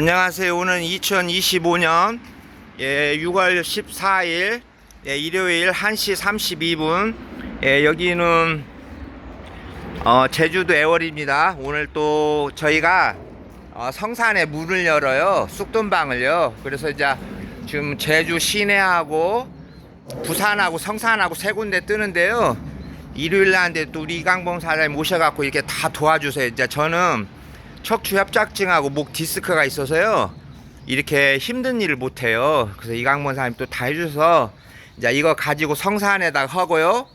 안녕하세요. 오늘 2025년 예, 6월 14일 예, 일요일 1시 32분 예, 여기는 어, 제주도 애월입니다. 오늘 또 저희가 어, 성산에 문을 열어요. 쑥돈방을요. 그래서 이제 지금 제주 시내하고 부산하고 성산하고 세 군데 뜨는데요. 일요일 날인데 또 우리 이강봉 사장님 모셔갖고 이렇게 다 도와주세요. 이제 저는 척추 협착증하고 목 디스크가 있어서요. 이렇게 힘든 일을 못 해요. 그래서 이강봉 사장님 또 다 해주셔서 이제 이거 가지고 성산에다 하고요.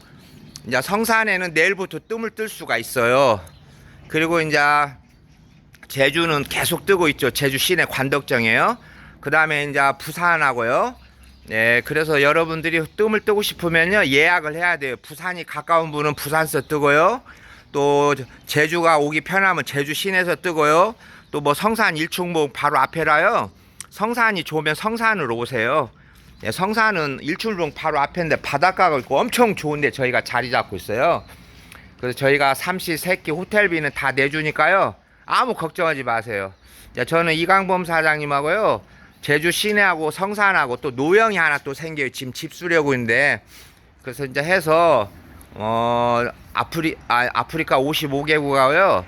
이제 성산에는 내일부터 뜸을 뜰 수가 있어요. 그리고 이제 제주는 계속 뜨고 있죠. 제주 시내 관덕정이에요. 그 다음에 이제 부산하고요. 예, 그래서 여러분들이 뜸을 뜨고 싶으면요 예약을 해야 돼요. 부산이 가까운 분은 부산서 뜨고요. 또 제주가 오기 편하면 제주 시내에서 뜨고요. 또 뭐 성산 일출봉 바로 앞에라요. 성산이 좋으면 성산으로 오세요. 예, 성산은 일출봉 바로 앞인데 바닷가가 있고 엄청 좋은데 저희가 자리 잡고 있어요. 그래서 저희가 삼시 세끼 호텔비는 다 내주니까요. 아무 걱정하지 마세요. 자, 저는 이강범 사장님하고요. 제주 시내하고 성산하고 또 노영이 하나 또 생겨요. 지금 집 수려고 있는데 그래서 이제 해서 어 아프리 아, 아프리카 55개국하고요.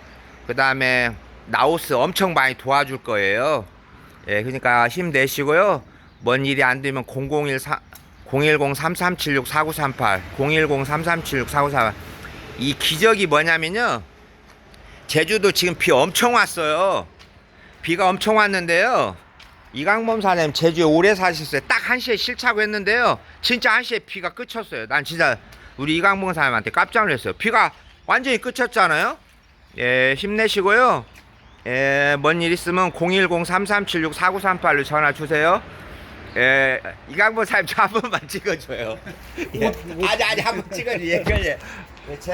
그 다음에 라오스 엄청 많이 도와줄 거예요. 예, 그러니까 힘 내시고요. 뭔 일이 안 되면 001 010-3376-4938 010-3376-4938 이 기적이 뭐냐면요. 제주도 지금 비 엄청 왔어요. 비가 엄청 왔는데요. 이강범 사장님 제주에 오래 사셨어요. 딱 1시에 실차고 했는데요. 진짜 1시에 비가 끝쳤어요. 난 진짜 우리 이강범 사장님한테 깜짝 놀랐어요. 비가 완전히 끝쳤잖아요. 예, 힘내시고요. 예, 뭔 일 있으면 010-3376-4938로 전화 주세요. 예, 이강범 사장님 저 한 번만 찍어줘요. 예. 아니, 아니, 한 번 찍어줘. 예, 그래. 예, 제-